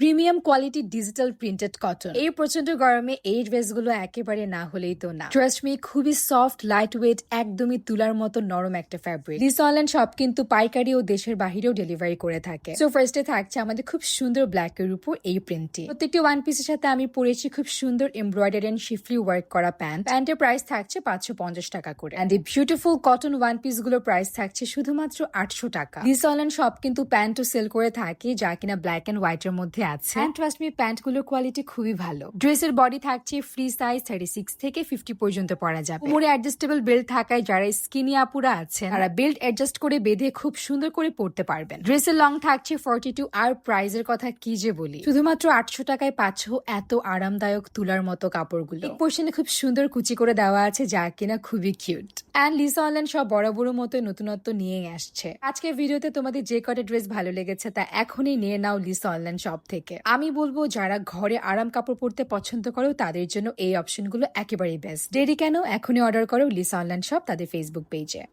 Premium quality digital printed cotton. এই প্রচণ্ড গরমে এই ড্রেসগুলো একেবারে না হলেই তো না। ট্রাস্ট মি খুবই সফট লাইট ওয়েট একদমই তুলার মতো নরম একটা ফ্যাব্রিক দিস অনলাইন শপ কিন্তু পাইকারি ও দেশের বাহিরেও ডেলিভারি করে থাকে। সো ফার্স্টে থাকছে আমাদের খুব সুন্দর ব্ল্যাক এর উপর এই প্রিন্টটি প্রত্যেকটি ওয়ান পিসের সাথে আমি পরেছি খুব সুন্দর এমব্রয়ডারি এন্ড শিফলি ওয়ার্ক করা প্যান্ট প্যান্টের প্রাইস থাকছে পাঁচশো পঞ্চাশ টাকা করে। অ্যান্ড এই বিউটিফুল কটন ওয়ান পিসগুলোর প্রাইস থাকছে শুধুমাত্র আটশো টাকা। দিস অনলাইন শপ কিন্তু প্যান্টও সেল করে থাকে, যা কিনা ব্ল্যাক এন্ড হোয়াইট এর মধ্যে আছে। অ্যান্ড ট্রাস্ট মি প্যান্টগুলোর কোয়ালিটি খুবই ভালো। ড্রেসের বডি থাকছে ফ্রি সাইজ থার্টি সিক্স থেকে ফিফটি পর্যন্ত পরা যাবে। কোমরে অ্যাডজাস্টেবল বেল্ট থাকায় যারা স্কিনি আপুরা আছেন তারা বেল্ট অ্যাডজাস্ট করে বেঁধে খুব সুন্দর করে পড়তে পারবেন। ড্রেসের লং থাকছে ফর্টি টু আর প্রাইজের কথা কি যে বলি। শুধুমাত্র আটশো টাকায় পাচ্ছ এত আরামদায়ক তুলার মতো কাপড়গুলো। পোর্শনে খুব সুন্দর কুচি করে দেওয়া আছে যা কিনা খুবই কিউট অ্যান্ড লিসা অনলাইন সব বড় বড় মতো নতুনত্ব নিয়ে আসছে। আজকের ভিডিওতে তোমাদের যে কটা ড্রেস ভালো লেগেছে তা এখনই নিয়ে নাও লিসা অনলাইন শপ থেকে। আমি বলব, যারা ঘরে আরাম কাপড় পরতে পছন্দ করো, তাদের জন্য এই অপশনগুলো একেবারেই বেস্ট ডেরি কেন? এখনই অর্ডার করো লিসা অনলাইন শপ তাদের ফেসবুক পেজে